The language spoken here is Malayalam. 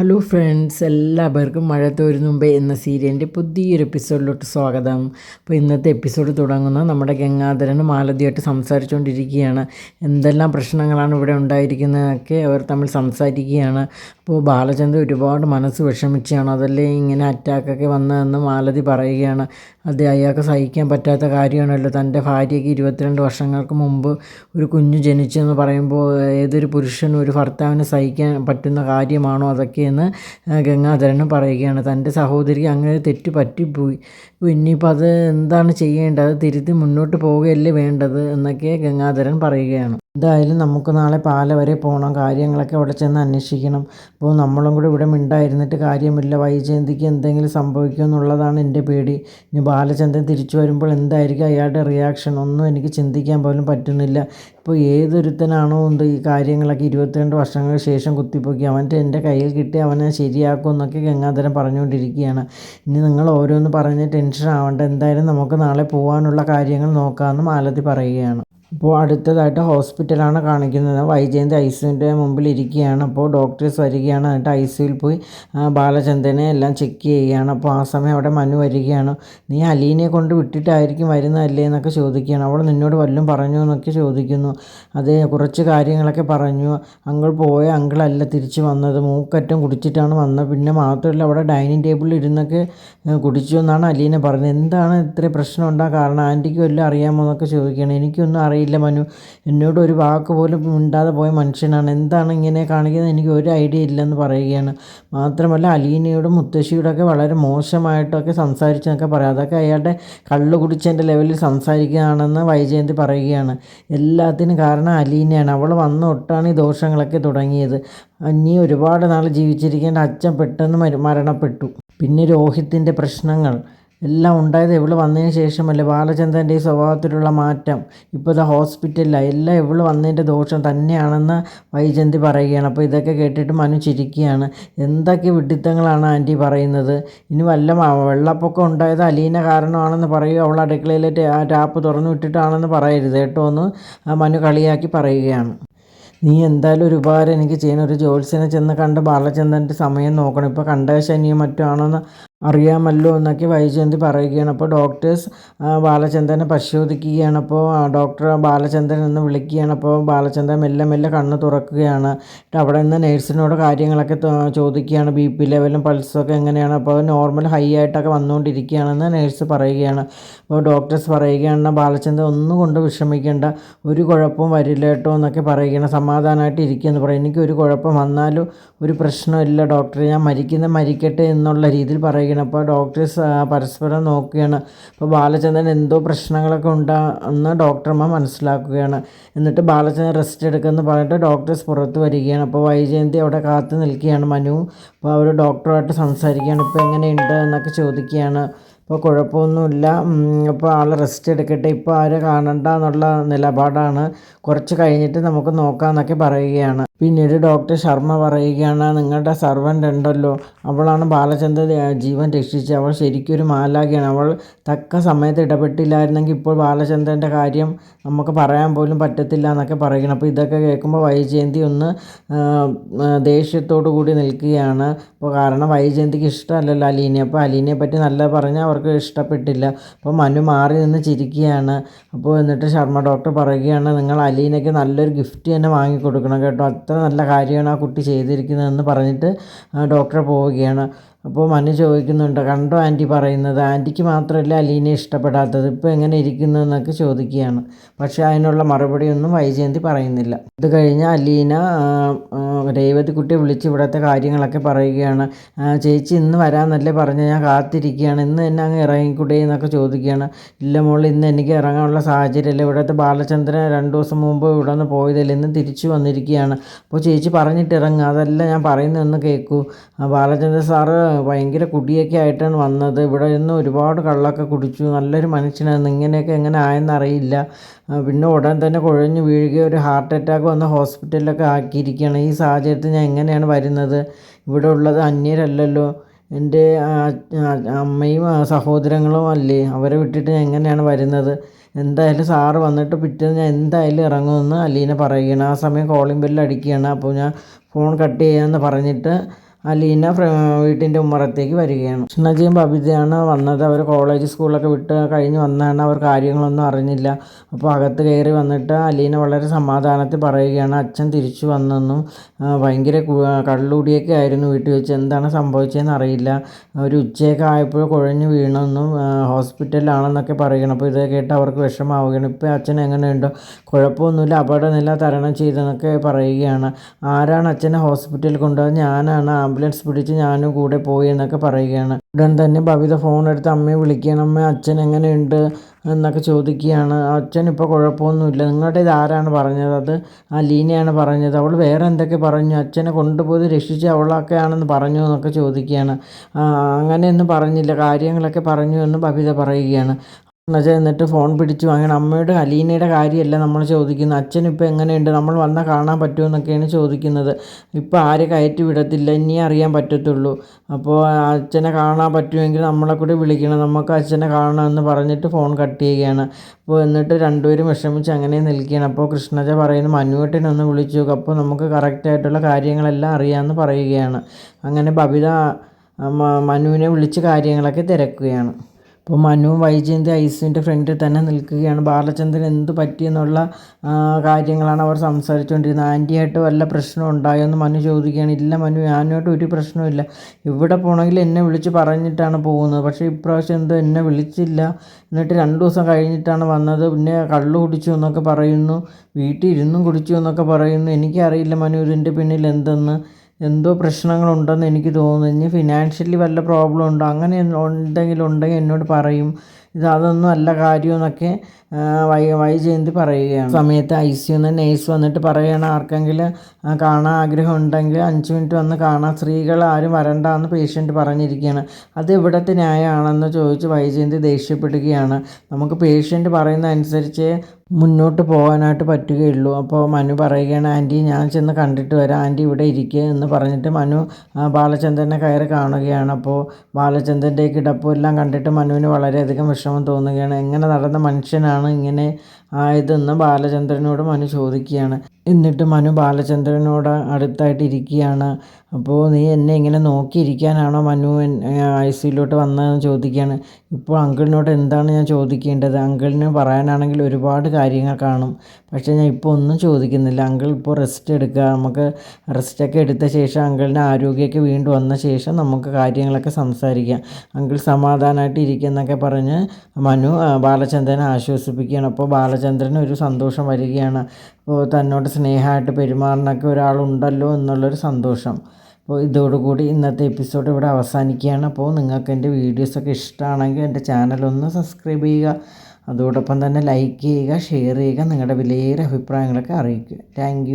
ഹലോ ഫ്രണ്ട്സ് എല്ലാവർക്കും മഴ തോരും മുമ്പേ എന്ന സീരിയലിന്റെ പുതിയൊരു എപ്പിസോഡിലോട്ട് സ്വാഗതം. അപ്പോൾ ഇന്നത്തെ എപ്പിസോഡ് തുടങ്ങുന്ന നമ്മുടെ ഗംഗാധരനും മാലതിയായിട്ട് സംസാരിച്ചുകൊണ്ടിരിക്കുകയാണ്. എന്തെല്ലാം പ്രശ്നങ്ങളാണ് ഇവിടെ ഉണ്ടായിരിക്കുന്നതൊക്കെ അവർ തമ്മിൽ സംസാരിക്കുകയാണ്. അപ്പോൾ ബാലചന്ദ്രൻ ഒരുപാട് മനസ്സ് വിഷമിച്ചാണ് അതല്ലേ ഇങ്ങനെ അറ്റാക്കൊക്കെ വന്നതെന്ന് മാലതി പറയുകയാണ്. അത് അയാൾക്ക് സഹിക്കാൻ പറ്റാത്ത കാര്യമാണല്ലോ. തന്റെ ഭാര്യയ്ക്ക് ഇരുപത്തിരണ്ട് വർഷങ്ങൾക്ക് മുമ്പ് ഒരു കുഞ്ഞു ജനിച്ചെന്ന് പറയുമ്പോൾ ഏതൊരു പുരുഷനും ഒരു ഭർത്താവിനെ സഹിക്കാൻ പറ്റുന്ന കാര്യമാണോ അതൊക്കെയെന്ന് ഗംഗാധരനും പറയുകയാണ്. തന്റെ സഹോദരി അങ്ങനെ തെറ്റ് പറ്റിപ്പോയി. ഇനിയിപ്പോൾ അത് എന്താണ് ചെയ്യേണ്ടത്? തിരുത്തി മുന്നോട്ട് പോവുകയല്ലേ വേണ്ടത്? എന്നൊക്കെ ഗംഗാധരൻ പറയുകയാണ്. എന്തായാലും നമുക്ക് നാളെ പാല വരെ പോകണം കാര്യങ്ങളൊക്കെ അവിടെ ചെന്ന് അന്വേഷിക്കണം. അപ്പോൾ നമ്മളും കൂടെ ഇവിടെ മിണ്ടായിരുന്നിട്ട് കാര്യമില്ല. വൈജയന്തിക്ക് എന്തെങ്കിലും സംഭവിക്കുമോ എന്നുള്ളതാണ് എന്റെ പേടി. ഇനി ബാലചന്ദ്രൻ തിരിച്ചു വരുമ്പോൾ എന്തായിരിക്കും അയാളുടെ റിയാക്ഷൻ ഒന്നും എനിക്ക് ചിന്തിക്കാൻ പോലും പറ്റുന്നില്ല. ഇപ്പോൾ ഏതൊരുത്തനാണോ എന്ത് ഈ കാര്യങ്ങളൊക്കെ ഇരുപത്തിരണ്ട് വർഷങ്ങൾക്ക് ശേഷം കുത്തിപ്പൊക്കി. അവന്റെ എന്റെ കയ്യിൽ കിട്ടി അവനെ ശരിയാക്കും എന്നൊക്കെ ഗംഗാധരൻ പറഞ്ഞുകൊണ്ടിരിക്കുകയാണ്. ഇനി നിങ്ങൾ ഓരോന്ന് പറഞ്ഞ് ടെൻഷൻ ആവേണ്ട. എന്തായാലും നമുക്ക് നാളെ പോകാനുള്ള കാര്യങ്ങൾ നോക്കാമെന്ന് മാലതി പറയുകയാണ്. അപ്പോൾ അടുത്തതായിട്ട് ഹോസ്പിറ്റലാണ് കാണിക്കുന്നത്. വൈജയന്തി ഐ സിന്റെ മുമ്പിൽ ഇരിക്കുകയാണ്. അപ്പോൾ ഡോക്ടേഴ്സ് വരികയാണ്. എന്നിട്ട് ഐ സിയിൽ പോയി ബാലചന്ദ്രനെ എല്ലാം ചെക്ക് ചെയ്യുകയാണ്. അപ്പോൾ ആ സമയം അവിടെ മനു വരികയാണ്. നീ അലീനെ കൊണ്ട് വിട്ടിട്ടായിരിക്കും വരുന്നതല്ലേ? എന്നൊക്കെ ചോദിക്കുകയാണ്. അവൾ നിന്നോട് വല്ലതും പറഞ്ഞു? എന്നൊക്കെ ചോദിക്കുന്നു. അത് കുറച്ച് കാര്യങ്ങളൊക്കെ പറഞ്ഞു. അങ്കിൾ പോയ അങ്കിളല്ല തിരിച്ച് വന്നത്. മൂക്കറ്റം കുടിച്ചിട്ടാണ് വന്നത്. പിന്നെ മാത്രമല്ല അവിടെ ഡൈനിങ് ടേബിളിൽ ഇരുന്നൊക്കെ കുടിച്ചു എന്നാണ് അലീനെ പറഞ്ഞത് എന്താണ് ഇത്ര പ്രശ്നം ഉണ്ടാകാൻ കാരണം? ആന്റിക്ക് വല്ലതും അറിയാമോ? എന്നൊക്കെ ചോദിക്കുകയാണ്. എനിക്കൊന്നും അറിയാം അറിയില്ല മനു. എന്നോട് ഒരു വാക്ക് പോലും മിണ്ടാതെ പോയ മനുഷ്യനാണ്. എന്താണ് ഇങ്ങനെ കാണിക്കുന്നത്? എനിക്ക് ഒരു ഐഡിയ ഇല്ലെന്ന് പറയുകയാണ്. മാത്രമല്ല അലീനയോടും മുത്തശ്ശിയോടൊക്കെ വളരെ മോശമായിട്ടൊക്കെ സംസാരിച്ചെന്നൊക്കെ പറയാം. അതൊക്കെ അയാളുടെ കള്ളു കുടിച്ചതിന്റെ ലെവലിൽ സംസാരിക്കുകയാണെന്ന് വൈജയന്തി പറയുകയാണ്. എല്ലാത്തിനും കാരണം അലീനയാണ്. അവൾ വന്ന ഒട്ടാണ് ഈ ദോഷങ്ങളൊക്കെ തുടങ്ങിയത്. ഇനി ഒരുപാട് നാൾ ജീവിച്ചിരിക്കേണ്ട അച്ഛൻ പെട്ടെന്ന് മരണപ്പെട്ടു. പിന്നെ രോഹിത്തിന്റെ പ്രശ്നങ്ങൾ. എല്ലാം ഉണ്ടായത് ഇവൾ വന്നതിന് ശേഷമല്ലേ ബാലചന്ദ്രന്റെ ഈ സ്വഭാവത്തിലുള്ള മാറ്റം. ഇപ്പോൾ ഇത് ഹോസ്പിറ്റലിലാണ് എല്ലാം ഇവൾ വന്നതിന്റെ ദോഷം തന്നെയാണെന്ന് വൈജന്തി പറയുകയാണ്. അപ്പോൾ ഇതൊക്കെ കേട്ടിട്ട് മനു ചിരിക്കുകയാണ്. എന്തൊക്കെ വിഡിത്തങ്ങളാണ് ആന്റി പറയുന്നത്? ഇനി വല്ല വെള്ളപ്പൊക്കം ഉണ്ടായത് അലീന കാരണമാണെന്ന് പറയുക അവൾ അടുക്കളയിലെ ടാപ്പ് തുറന്നു വിട്ടിട്ടാണെന്ന് പറയരുത് കേട്ടോ എന്ന് മനു കളിയാക്കി പറയുകയാണ്. നീ എന്തായാലും ഒരു ഉപകാരം എനിക്ക് ചെയ്യണം. ഒരു ജോത്സ്യനെ ചെന്ന് കണ്ട് ബാലചന്ദ്രന്റെ സമയം നോക്കണം. ഇപ്പോൾ കണ്ട ശനിയോ മറ്റോ ആണെന്ന് അറിയാമല്ലോ എന്നൊക്കെ വൈജയന്തി പറയുകയാണ്. അപ്പോൾ ഡോക്ടേഴ്സ് ബാലചന്ദ്രനെ പരിശോധിക്കുകയാണ്. അപ്പോൾ ഡോക്ടർ ബാലചന്ദ്രൻ എന്ന് വിളിക്കുകയാണ്. അപ്പോൾ ബാലചന്ദ്രൻ മെല്ലെ മെല്ലെ കണ്ണ് തുറക്കുകയാണ്. അവിടെ നിന്ന് നേഴ്സിനോട് കാര്യങ്ങളൊക്കെ ചോദിക്കുകയാണ്. ബി പി ലെവലും പൾസൊക്കെ എങ്ങനെയാണ്? അപ്പോൾ നോർമൽ ഹൈ ആയിട്ടൊക്കെ വന്നുകൊണ്ടിരിക്കുകയാണെന്ന് നേഴ്സ് പറയുകയാണ്. അപ്പോൾ ഡോക്ടേഴ്സ് പറയുകയാണ് ബാലചന്ദ്രൻ ഒന്നും കൊണ്ട് വിഷമിക്കേണ്ട. ഒരു കുഴപ്പവും വരില്ല കേട്ടോ എന്നൊക്കെ പറയുകയാണ്. സമാധാനമായിട്ട് ഇരിക്കുകയെന്ന് പറയും എനിക്ക് ഒരു കുഴപ്പം വന്നാലും ഒരു പ്രശ്നമില്ല ഡോക്ടർ ഞാൻ മരിക്കുന്ന മരിക്കട്ടെ എന്നുള്ള രീതിയിൽ പറയുക കഴിക്കണം അപ്പോൾ ഡോക്ടേഴ്സ് പരസ്പരം നോക്കുകയാണ്. അപ്പോൾ ബാലചന്ദ്രൻ എന്തോ പ്രശ്നങ്ങളൊക്കെ ഉണ്ടാകുന്ന ഡോക്ടർമാർ മനസ്സിലാക്കുകയാണ്. എന്നിട്ട് ബാലചന്ദ്രൻ റെസ്റ്റ് എടുക്കുമെന്ന് പറഞ്ഞിട്ട് ഡോക്ടേഴ്സ് പുറത്ത് വരികയാണ്. അപ്പോൾ വൈജയന്തി അവിടെ കാത്തു നിൽക്കുകയാണ് മനു. അപ്പോൾ അവർ ഡോക്ടറുമായിട്ട് സംസാരിക്കുകയാണ്. ഇപ്പോൾ എങ്ങനെയുണ്ട് എന്നൊക്കെ ചോദിക്കുകയാണ്. ഇപ്പോൾ കുഴപ്പമൊന്നുമില്ല. ഇപ്പോൾ ആൾ റെസ്റ്റ് എടുക്കട്ടെ. ഇപ്പോൾ ആരെ കാണണ്ട എന്നുള്ള നിലപാടാണ്. കുറച്ച് കഴിഞ്ഞിട്ട് നമുക്ക് നോക്കാം എന്നൊക്കെ പറയുകയാണ്. പിന്നീട് ഡോക്ടർ ശർമ്മ പറയുകയാണ് നിങ്ങളുടെ സർവന്റ് ഉണ്ടല്ലോ അവളാണ് ബാലചന്ദ്ര ജീവൻ രക്ഷിച്ചത്. അവൾ ശരിക്കും ഒരു മാലാഖിയാണ്. അവൾ തക്ക സമയത്ത് ഇടപെട്ടില്ലായിരുന്നെങ്കിൽ ഇപ്പോൾ ബാലചന്ദ്രന്റെ കാര്യം നമുക്ക് പറയാൻ പോലും പറ്റത്തില്ല എന്നൊക്കെ പറയുകയാണ്. അപ്പോൾ ഇതൊക്കെ കേൾക്കുമ്പോൾ വൈജയന്തി ഒന്ന് ദേഷ്യത്തോടു കൂടി നിൽക്കുകയാണ്. അപ്പോൾ കാരണം വൈജയന്തിക്ക് ഇഷ്ടമല്ലല്ലോ അലീനെ അപ്പോൾ അലീനെ പറ്റി നല്ല പറഞ്ഞാൽ അവർക്ക് ഇഷ്ടപ്പെട്ടില്ല. അപ്പോൾ മനു മാറി നിന്ന് ചിരിക്കുകയാണ്. അപ്പോൾ എന്നിട്ട് ശർമ്മ ഡോക്ടർ പറയുകയാണ് നിങ്ങൾ അലീനയ്ക്ക് നല്ലൊരു ഗിഫ്റ്റ് തന്നെ വാങ്ങിക്കൊടുക്കണം കേട്ടോ. അത്ര നല്ല കാര്യമാണ് ആ കുട്ടി ചെയ്തിരിക്കുന്നതെന്ന് പറഞ്ഞിട്ട് ഡോക്ടറെ പോവുകയാണ്. അപ്പോൾ മനു ചോദിക്കുന്നുണ്ട് കണ്ടോ ആന്റി പറയുന്നത്? ആന്റിക്ക് മാത്രമല്ല അലീനെ ഇഷ്ടപ്പെടാത്തത്. ഇപ്പോൾ എങ്ങനെ ഇരിക്കുന്നു? എന്നൊക്കെ ചോദിക്കുകയാണ്. പക്ഷേ അതിനുള്ള മറുപടിയൊന്നും വൈജയന്തി പറയുന്നില്ല. ഇത് കഴിഞ്ഞ് അലീന കുട്ടിയെ വിളിച്ച് ഇവിടുത്തെ കാര്യങ്ങളൊക്കെ പറയുകയാണ്. ചേച്ചി ഇന്ന് വരാമെന്നല്ലേ പറഞ്ഞ് ഞാൻ കാത്തിരിക്കുകയാണ്. ഇന്ന് തന്നെ അങ്ങ് ഇറങ്ങിക്കൂടെ എന്നൊക്കെ ചോദിക്കുകയാണ്. ഇല്ല മോൾ ഇന്ന് എനിക്ക് ഇറങ്ങാനുള്ള സാഹചര്യമല്ല. ഇവിടുത്തെ ബാലചന്ദ്രൻ രണ്ട് ദിവസം മുമ്പ് ഇവിടെ നിന്ന് പോയതല്ലേ. ഇന്ന് തിരിച്ചു വന്നിരിക്കുകയാണ്. അപ്പോൾ ചേച്ചി പറഞ്ഞിട്ട് ഇറങ്ങുക അതല്ല ഞാൻ പറയുന്നതെന്ന് കേൾക്കൂ ബാലചന്ദ്രൻ സാറ് ഭയങ്കര കുടിയൊക്കെ ആയിട്ടാണ് വന്നത്. ഇവിടെ നിന്ന് ഒരുപാട് കള്ളൊക്കെ കുടിച്ചു. നല്ലൊരു മനുഷ്യനാണ്. ഇങ്ങനെയൊക്കെ എങ്ങനെ ആയെന്നറിയില്ല പിന്നെ ഉടൻ തന്നെ കുഴഞ്ഞു വീഴുകയോ ഒരു ഹാർട്ട് അറ്റാക്ക് വന്ന് ഹോസ്പിറ്റലിലൊക്കെ ആക്കിയിരിക്കുകയാണ്. ഈ സാഹചര്യത്തിൽ ഞാൻ എങ്ങനെയാണ് വരുന്നത്? ഇവിടെ ഉള്ളത് അന്യരല്ലല്ലോ. എന്റെ അമ്മയും സഹോദരങ്ങളും അല്ലേ? അവരെ വിട്ടിട്ട് ഞാൻ എങ്ങനെയാണ് വരുന്നത്? എന്തായാലും സാറ് വന്നിട്ട് പിറ്റേന്ന് ഞാൻ എന്തായാലും ഇറങ്ങുമെന്ന് അലീന പറയുകയാണ്. ആ സമയം കോളിംഗ് ബെല്ല് അടിക്കുകയാണ്. അപ്പോൾ ഞാൻ ഫോൺ കട്ട് ചെയ്യാമെന്ന് പറഞ്ഞിട്ട് അലീന വീട്ടിന്റെ ഉമ്മറത്തേക്ക് വരികയാണ്. കൃഷ്ണജിയും ബബിതയാണ് വന്നത്. അവർ കോളേജ് സ്കൂളൊക്കെ വിട്ട് കഴിഞ്ഞ് വന്നാണ് അവർ കാര്യങ്ങളൊന്നും അറിഞ്ഞില്ല. അപ്പോൾ അകത്ത് കയറി വന്നിട്ട് അലീന വളരെ സമാധാനത്തിൽ പറയുകയാണ് അച്ഛൻ തിരിച്ചു വന്നെന്നും ഭയങ്കര കള്ളുടിയൊക്കെ ആയിരുന്നു വീട്ടിൽ വെച്ച്. എന്താണ് സംഭവിച്ചതെന്ന് അറിയില്ല. ഒരു ഉച്ചയൊക്കെ ആയപ്പോൾ കുഴഞ്ഞു വീണെന്നും ഹോസ്പിറ്റലിലാണെന്നൊക്കെ പറയുകയാണ്. അപ്പോൾ ഇത് കേട്ട് അവർക്ക് വിഷമാവുകയാണ് ഇപ്പോൾ അച്ഛൻ എങ്ങനെയുണ്ടോ? കുഴപ്പമൊന്നുമില്ല. അപകടനില തരണം ചെയ്തെന്നൊക്കെ പറയുകയാണ്. ആരാണ് അച്ഛനെ ഹോസ്പിറ്റലിൽ കൊണ്ടുപോയത് ഞാനാണ്. ആംബുലൻസ് പിടിച്ച് ഞാനും കൂടെ പോയി എന്നൊക്കെ പറയുകയാണ്. ഉടൻ തന്നെ ഭവിത ഫോൺ എടുത്ത് അമ്മയെ വിളിക്കുകയാണ്. അമ്മ അച്ഛൻ എങ്ങനെയുണ്ട് എന്നൊക്കെ ചോദിക്കുകയാണ്. അച്ഛൻ ഇപ്പോൾ കുഴപ്പമൊന്നുമില്ല. നിങ്ങളുടെ ഇത് ആരാണ് പറഞ്ഞത്? അത് ആ ലീനയാണ് പറഞ്ഞത്. അവൾ വേറെ എന്തൊക്കെ പറഞ്ഞു? അച്ഛനെ കൊണ്ടുപോയി രക്ഷിച്ച് അവളൊക്കെ ആണെന്ന് പറഞ്ഞു എന്നൊക്കെ ചോദിക്കുകയാണ്. അങ്ങനെയൊന്നും പറഞ്ഞില്ല. കാര്യങ്ങളൊക്കെ പറഞ്ഞു എന്ന് ബബിത പറയുകയാണ്. എന്നുവെച്ചാൽ എന്നിട്ട് ഫോൺ പിടിച്ചു. അങ്ങനെ അമ്മയുടെ അലീനയുടെ കാര്യമല്ല നമ്മൾ ചോദിക്കുന്നത്. അച്ഛൻ ഇപ്പോൾ എങ്ങനെയുണ്ട്? നമ്മൾ വന്നാൽ കാണാൻ പറ്റുമോ എന്നൊക്കെയാണ് ചോദിക്കുന്നത്. ഇപ്പോൾ ആരെ കയറ്റി വിടത്തില്ല? ഇനിയേ അറിയാൻ പറ്റത്തുള്ളൂ. അപ്പോൾ അച്ഛനെ കാണാൻ പറ്റുമെങ്കിൽ നമ്മളെ കൂടി വിളിക്കണം. നമുക്ക് അച്ഛനെ കാണണമെന്ന് പറഞ്ഞിട്ട് ഫോൺ കട്ട് ചെയ്യുകയാണ്. അപ്പോൾ എന്നിട്ട് രണ്ടുപേരും വിഷമിച്ച് അങ്ങനെ നിൽക്കുകയാണ്. അപ്പോൾ കൃഷ്ണജ പറയുന്നു മനുവേട്ടനൊന്ന് വിളിച്ചു അപ്പോൾ നമുക്ക് കറക്റ്റായിട്ടുള്ള കാര്യങ്ങളെല്ലാം അറിയാമെന്ന് പറയുകയാണ്. അങ്ങനെ ബബിത മനുവിനെ വിളിച്ച് കാര്യങ്ങളൊക്കെ തിരക്കുകയാണ്. അപ്പോൾ മനുവും വൈജയന്തി ഐസുവിന്റെ ഫ്രണ്ടിൽ തന്നെ നിൽക്കുകയാണ്. ബാലചന്ദ്രൻ എന്ത് പറ്റിയെന്നുള്ള കാര്യങ്ങളാണ് അവർ സംസാരിച്ചുകൊണ്ടിരുന്നത്. ആന്റിയായിട്ട് വല്ല പ്രശ്നം ഉണ്ടായോ എന്ന് മനു ചോദിക്കുകയാണ്. ഇല്ല മനു ഞാനുമായിട്ട് ഒരു പ്രശ്നമില്ല ഇവിടെ പോകണമെങ്കിൽ എന്നെ വിളിച്ച് പറഞ്ഞിട്ടാണ് പോകുന്നത്. പക്ഷേ ഇപ്രാവശ്യം എന്തോ എന്നെ വിളിച്ചില്ല. എന്നിട്ട് രണ്ട് ദിവസം കഴിഞ്ഞിട്ടാണ് വന്നത്. പിന്നെ കള്ളു കുടിച്ചു എന്നൊക്കെ പറയുന്നു. വീട്ടിൽ ഇരുന്നും കുടിച്ചു എന്നൊക്കെ പറയുന്നു. എനിക്കറിയില്ല മനു ഇതിന്റെ പിന്നിൽ എന്തെന്ന്. എന്തോ പ്രശ്നങ്ങളുണ്ടെന്ന് എനിക്ക് തോന്നുന്നു. ഇനി ഫിനാൻഷ്യലി വല്ല പ്രോബ്ലം ഉണ്ടോ? അങ്ങനെ എന്തെങ്കിലും ഉണ്ടെങ്കിൽ എന്നോട് പറയും. ഇത് അതൊന്നും അല്ല കാര്യം എന്നൊക്കെ വൈ വൈജയന്തി പറയുകയാണ്. സമയത്ത് ഐ സി യുന്ന് നേഴ്സ് വന്നിട്ട് പറയുകയാണ് ആർക്കെങ്കിലും കാണാൻ ആഗ്രഹം ഉണ്ടെങ്കിൽ അഞ്ച് മിനിറ്റ് വന്ന് കാണാൻ സ്ത്രീകൾ ആരും വരണ്ട എന്ന് പേഷ്യന്റ് പറഞ്ഞിരിക്കുകയാണ്. അത് ഇവിടുത്തെ ന്യായമാണെന്ന് ചോദിച്ച് വൈജയന്തി ദേഷ്യപ്പെടുകയാണ്. നമുക്ക് പേഷ്യന്റ് പറയുന്ന അനുസരിച്ച് മുന്നോട്ട് പോകാനായിട്ട് പറ്റുകയുള്ളൂ. അപ്പോൾ മനു പറയുകയാണ് ആന്റി ഞാൻ ചെന്ന് കണ്ടിട്ട് വരാം. ആന്റി ഇവിടെ ഇരിക്കുക എന്ന് പറഞ്ഞിട്ട് മനു ബാലചന്ദ്രനെ കയറി കാണുകയാണ്. അപ്പോൾ ബാലചന്ദ്രന്റെ കിടപ്പും എല്ലാം കണ്ടിട്ട് മനുവിന് വളരെയധികം വിഷമം തോന്നുകയാണ്. എങ്ങനെ നടന്ന മനുഷ്യനാണ് ഇങ്ങനെ ആയതെന്ന് ബാലചന്ദ്രനോട് മനു ചോദിക്കുകയാണ്. എന്നിട്ട് മനു ബാലചന്ദ്രനോട് അടുത്തായിട്ട് ഇരിക്കുകയാണ്. അപ്പോൾ നീ എന്നെ ഇങ്ങനെ നോക്കിയിരിക്കാനാണോ മനു ഐ സിയിലോട്ട് വന്നതെന്ന് ചോദിക്കുകയാണ്. ഇപ്പോൾ അങ്കിളിനോട് എന്താണ് ഞാൻ ചോദിക്കേണ്ടത്? അങ്കിളിന് പറയാനാണെങ്കിൽ ഒരുപാട് കാര്യങ്ങൾ കാണും. പക്ഷേ ഞാൻ ഇപ്പോൾ ഒന്നും ചോദിക്കുന്നില്ല. അങ്കിൾ ഇപ്പോൾ റെസ്റ്റ് എടുക്കുക. നമുക്ക് റെസ്റ്റൊക്കെ എടുത്ത ശേഷം അങ്കിളിന്റെ ആരോഗ്യമൊക്കെ വീണ്ടും വന്ന ശേഷം നമുക്ക് കാര്യങ്ങളൊക്കെ സംസാരിക്കാം. അങ്കിൾ സമാധാനമായിട്ട് ഇരിക്കുന്നൊക്കെ പറഞ്ഞ് മനു ബാലചന്ദ്രനെ ആശ്വസിപ്പിക്കുകയാണ്. അപ്പോൾ ബാലചന്ദ്രന് ഒരു സന്തോഷം വരികയാണ്. അപ്പോൾ തന്നോട് സ്നേഹമായിട്ട് പെരുമാറാനൊക്കെ ഒരാളുണ്ടല്ലോ എന്നുള്ളൊരു സന്തോഷം. അപ്പോൾ ഇതോടുകൂടി ഇന്നത്തെ എപ്പിസോഡ് ഇവിടെ അവസാനിക്കുകയാണ്. അപ്പോൾ നിങ്ങൾക്ക് എന്റെ വീഡിയോസൊക്കെ ഇഷ്ടമാണെങ്കിൽ എന്റെ ചാനലൊന്ന് സബ്സ്ക്രൈബ് ചെയ്യുക. അതോടൊപ്പം തന്നെ ലൈക്ക് ചെയ്യുക ഷെയർ ചെയ്യുക നിങ്ങളുടെ വിലയേറിയ അഭിപ്രായങ്ങളൊക്കെ അറിയിക്കുക. താങ്ക്